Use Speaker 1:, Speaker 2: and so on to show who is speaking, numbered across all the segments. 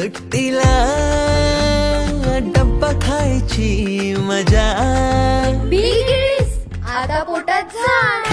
Speaker 1: सुट्टीला डब्बा खायची मजा.
Speaker 2: आता पोटात झाड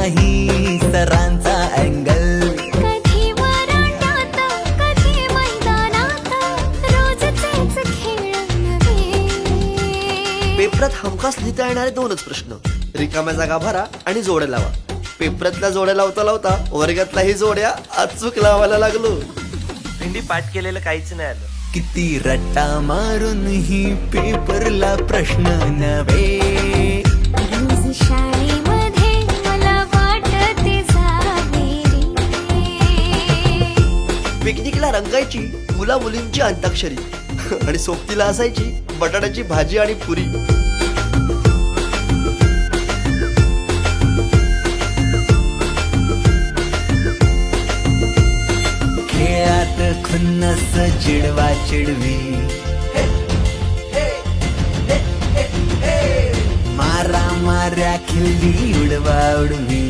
Speaker 1: नाही सरांचा अँगल.
Speaker 3: कधी वरांड्यात कधी मैदानात खेळ
Speaker 4: पेपरात हमखास लिहिता येणारे दोनच प्रश्न. रिकाम्या जागा भरा आणि जोड्या लावा. पेपरातल्या जोड्या लावता लावता वर्गातल्याही जोड्या अचूक लावायला लागलो.
Speaker 5: भेंडी पाठ केलेलं काहीच नाही आलं.
Speaker 1: किती रट्टा मारून ही पेपरला प्रश्न नव्हे.
Speaker 4: रंगायची मुला मुलींची अंताक्षरी. आणि सोबतीला असायची बटाट्याची भाजी आणि पुरी.
Speaker 1: खेळात खुन्नस चिडवा चिडवी. मारा माऱ्या खिल्ली उडवा उडवी.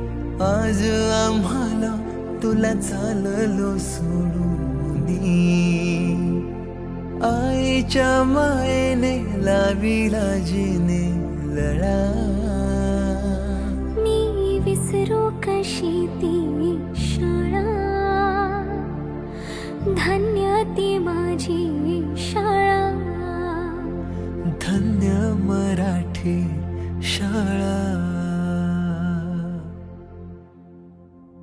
Speaker 1: आज आम्हाला तुला चाललो सोडून आईच्या मायेने लाविला जिने लढा
Speaker 3: मी विसरू कशी ती?